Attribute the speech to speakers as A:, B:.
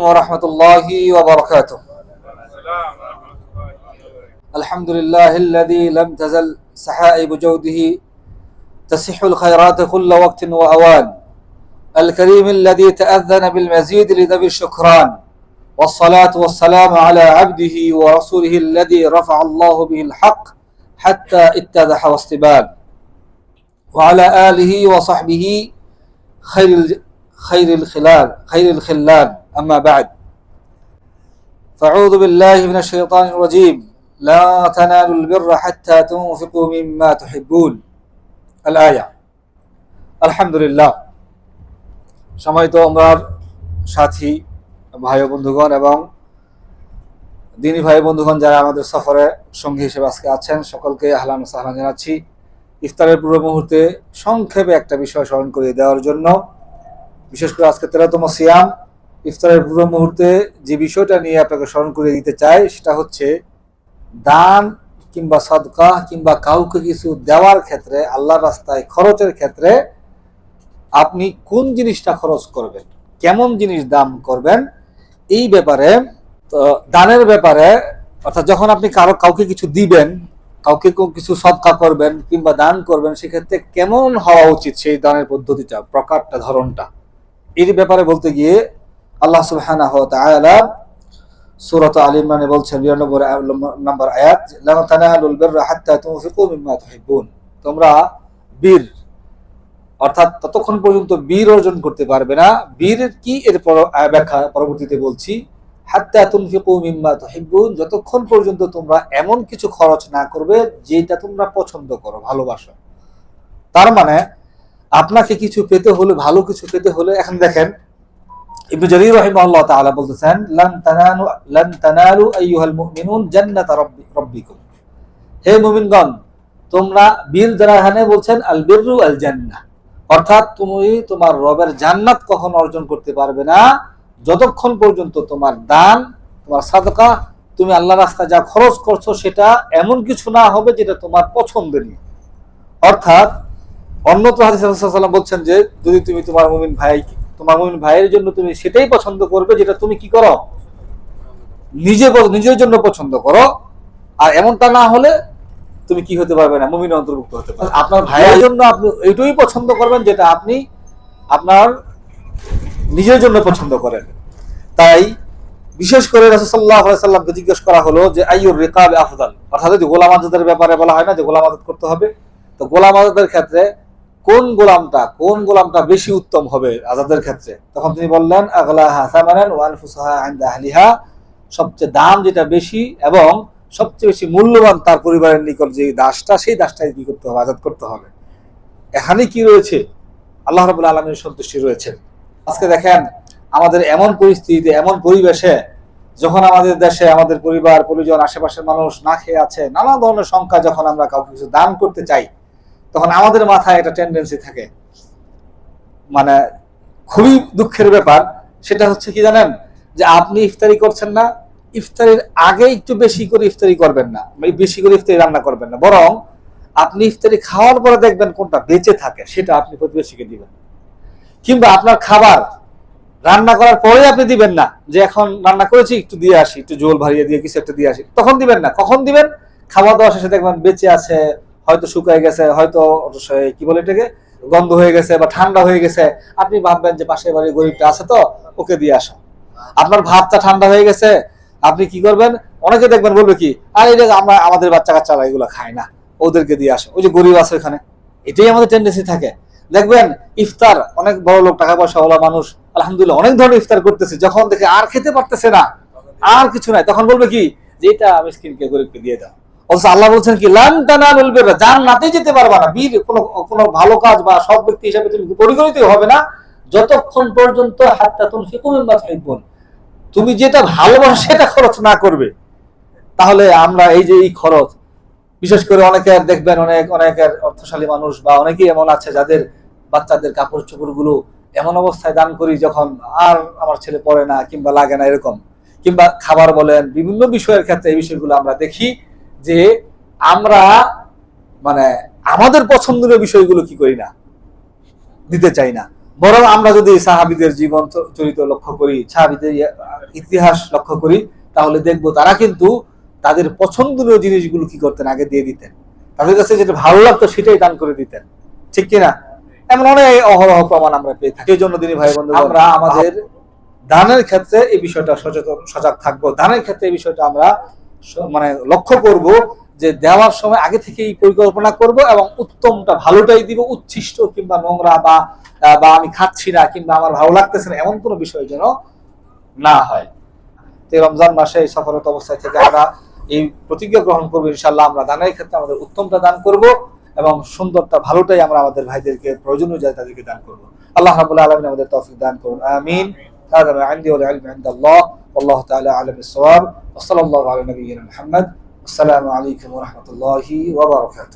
A: ورحمة الله وبركاته. الحمد لله الذي لم تزل سحائب جوده تسح الخيرات كل وقت وأوان. الكريم الذي تأذن بالمزيد لذوي الشكران. والصلاة والسلام على عبده ورسوله الذي رفع الله به الحق حتى اتضح واستبان. وعلى آله وصحبه خير خير الخلال خير الخلان. أما بعد فأعوذ بالله من الشيطان الرجيم لا تنالوا البر حتى تنفقوا مما تحبون الآية الحمد لله সম্মানিত আমার সাথী ভাই ও বন্ধুগণ এবং দিনী ভাই বন্ধুগণ যারা আমাদের সফরে সঙ্গী হিসেবে আজকে আছেন সকলকে আহলান ও সাহলান জানাচ্ছি ইফতারের পূর্ব মুহূর্তে সংক্ষেপে একটা বিষয় স্মরণ করিয়ে দেওয়ার জন্য বিশেষ করে আজকে তেরোতম সিয়াম ইফতারের পূর্ব মুহূর্তে যে বিষয়টা নিয়ে আপনাকে স্মরণ করে দিতে চাই, সেটা হচ্ছে দান কিংবা সদকা কিংবা কাউকে কিছু দেওয়ার ক্ষেত্রে, আল্লাহর রাস্তায় খরচের ক্ষেত্রে আপনি কোন জিনিসটা খরচ করবেন? কেমন জিনিস দাম করবেন? এই ব্যাপারে, তো দানের ব্যাপারে, অর্থাৎ যখন আপনি কারও, কাউকে কিছু দিবেন, কাউকে কিছু সদকা করবেন কিংবা দান করবেন, সেক্ষেত্রে কেমন হওয়া উচিত সেই দানের পদ্ধতিটা, প্রকারটা, ধরনটা? এর ব্যাপারে বলতে গিয়ে আল্লাহ সুবহানাহু ওয়া তাআলা সূরাত আল ইমরানে বলছেন 92 নম্বর আয়াত লা তানালুল বিররা হাত্তা তুনফিকু মিম্মা তুহিব্বুন। তোমরা বীর, অর্থাৎ ততক্ষণ পর্যন্ত বীর অর্জন করতে পারবে না। বীর কি এর ব্যাখ্যা পরবর্তীতে বলছি, হাত্তা তুনফিকু মিম্মা তুহিব্বুন। যতক্ষণ পর্যন্ত তোমরা এমন কিছু খরচ না করবে, যেটা তোমরা পছন্দ করো, ভালোবাসো। তার মানে আপনাকে কিছু পেতে হলে, ভালো কিছু পেতে হলে, এখন দেখেন ইবনু জারীর রাহিমাহুল্লাহ তাআলা বলতেছেন, লান তানালু লান তানালু আইয়ুহাল মুমিনুন জান্নাত রাব্বি- রাব্বিকুম। হে মুমিনগণ, তোমরা বীর দ্বারা বলছেন, আল বিররু আল জান্নাহ। অর্থাৎ তুমি তোমার রবের জান্নাত কখন অর্জন করতে পারবে না। যতক্ষণ পর্যন্ত তোমার দান, তোমার সাদকা, তুমি আল্লাহ রাস্তায় যা খরচ করছ, সেটা এমন কিছু না হবে যেটা তোমার পছন্দের নেই। অর্থাৎ অন্যত্র হাদিস বলছেন যে, যদি তুমি তোমার মুমিন ভাই তোমার মুমিন ভাইয়ের জন্য তুমি সেটাই পছন্দ করবে যেটা তুমি কি করো? নিজে নিজের জন্য পছন্দ করো। আর এমনটা না হলে তুমি কি হতে পারবে না? মুমিন অন্তর্ভুক্ত হতে পারবে। আপনার ভাইয়ের জন্য আপনি এইটাই পছন্দ করবেন যেটা আপনি আপনার নিজের জন্য পছন্দ করেন। তাই বিশেষ করে রাসূলুল্লাহ সাল্লামকে জিজ্ঞেস করা হলো যে, আইয়ুর রিকাব আফদাল? অর্থাৎ গোলাম আজাদের ব্যাপারে বলা হয় না যে গোলাম আজাদ করতে হবে, তো গোলাম আজাদের ক্ষেত্রে কোন গোলামটা কোন গোলামটা বেশি উত্তম হবে আজাদের ক্ষেত্রে? তখন তিনি বললেন আগলা হাসামানান ওয়ান ফুসাহা আইন্দা আহলিহা। সবচেয়ে দাম যেটা বেশি এবং সবচেয়ে বেশি মূল্যবান তার পরিবারের নিকট যে দাসটা, সেই দাসটাই কি করতে হবে? আজাদ করতে হবে। এখানে কি রয়েছে? আল্লাহ রাবুল আলমীর সন্তুষ্টি রয়েছে আজকে দেখেন, আমাদের এমন পরিস্থিতিতে, এমন পরিবেশে, যখন আমাদের দেশে আমাদের পরিবার, পরিজন, আশেপাশের মানুষ না খেয়ে আছে, নানা ধরনের সংখ্যা যখন আমরা কাউকে কিছু দান করতে চাই তখন আমাদের মাথায় একটা টেন্ডেন্সি থাকে। মানে খুবই দুঃখের ব্যাপার, সেটা হচ্ছে কি জানেন? যে আপনি ইফতারি করছেন না, ইফতারির আগে একটু বেশি করে ইফতারি করবেন না মানে বেশি করে ইফতারি রান্না করবেন না। বরং আপনি ইফতারি খাওয়ার পরে দেখবেন কোনটা বেঁচে থাকে, সেটা আপনি প্রতিবেশীকে দিবেন। কিংবা আপনার খাবার রান্না করার পরে আপনি দিবেন না, যে এখন রান্না করেছি, একটু দিয়ে আসি, একটু জোল ভারিয়ে দিয়ে কিছু একটা দিয়ে আসি, তখন দিবেন না। কখন দিবেন? খাওয়া দাওয়া শেষে দেখবেন বেঁচে আছে হয়তো শুকায় গেছে, হয়তো কি বলে এটাকে, গন্ধ হয়ে গেছে বা ঠান্ডা হয়ে গেছে। আপনি ভাববেন যে পাশের বাড়ির গরিবটা আছে তো, ওকে দিয়ে আসো। আপনার ভাতটা ঠান্ডা হয়ে গেছে, আপনি কি করবেন? অনেকে দেখবেন বলবে কি, আর, এটা আমরা, আমাদের বাচ্চা কাচ্চারা এগুলো খায় না, ওদেরকে দিয়ে আসো। ওই যে গরিব আছে ওখানে। এটাই আমাদের টেন্ডেন্সি থাকে। দেখবেন, ইফতার, অনেক বড় লোক টাকা পয়সা ওলা মানুষ, আলহামদুলিল্লাহ, অনেক ধরনের ইফতার করতেছে, যখন দেখে আর খেতে পারতেছে না, আর কিছু নাই, তখন বলবে কি, যে এটা আমি স্কিনকে গরিবকে দিয়ে দাও। অথচ আল্লাহ বলছেন কি বিররা জান্নাতে যেতে পারবা না। বীর, কোনো কোনো ভালো কাজ বা সৎ ব্যক্তি হিসেবে তুমি পরিগণিত হবে না। যতক্ষণ পর্যন্ত হাত্তা তুনফিকু মিম্মা তুহিব্বুন। তুমি যেটা ভালোবাসো সেটা খরচ না করবে। তাহলে আমরা এই যে এই খরচ, বিশেষ করে অনেকের দেখবেন অনেক, অনেকের অর্থশালী মানুষ বা অনেকেই এমন আছে যাদের বাচ্চাদের কাপড় চোপড়গুলো এমন অবস্থায় দান করি যখন আর আমার ছেলে পড়ে না কিংবা লাগে না এরকম। কিংবা খাবার বলেন, বিভিন্ন বিষয়ের ক্ষেত্রে এই বিষয়গুলো আমরা দেখি। যে আমরা মানে আমাদের পছন্দের বিষয়গুলো কি করি না? দিতে চাই না। বরং আমরা যদি সাহাবিদের জীবন চরিত্র লক্ষ্য করি সাহাবিদের ইতিহাস লক্ষ্য করি তাহলে দেখব তারা কিন্তু তাদের পছন্দনীয় জিনিসগুলো কি করতেন? আগে দিয়ে দিতেন। তাদের কাছে যেটা ভালো লাগতো সেটাই দান করে দিতেন। ঠিক কিনা? এমন অনেক অহরহ প্রমাণ আমরা পেয়ে থাকি। জন্য তিনি ভাই বন্ধু আমরা আমাদের দানের ক্ষেত্রে এই বিষয়টা সচেতন সজাগ থাকব। দানের ক্ষেত্রে এই বিষয়টা আমরা মানে লক্ষ্য করব যে দেওয়ার সময় আগে থেকেই পরিকল্পনা করব এবং উত্তমটা ভালোটাই দিব, উচ্ছিষ্ট কিংবা নোংরা বা বা আমি খাচ্ছি না কিংবা আমার ভালো লাগতেছে না, এমন কোনো বিষয় যেন না হয়। তো রমজান মাসে এই সফরত অবস্থায় থেকে আমরা এই প্রতিজ্ঞা গ্রহণ করব ইনশাল্লাহ আমরা দানের ক্ষেত্রে আমাদের উত্তমটা দান করব এবং সুন্দরটা ভালোটাই আমরা আমাদের ভাইদেরকে, প্রয়োজনীয় যায় তাদেরকে দান করব। আল্লাহ রাবুল্লাহ আলমিন আমাদের তৌফিক দান করুন, আমিন। هذا ما عندي والعلم عند الله. والله تعالى أعلم بالصواب. وصلى الله على نبينا محمد. السلام عليكم ورحمة الله وبركاته.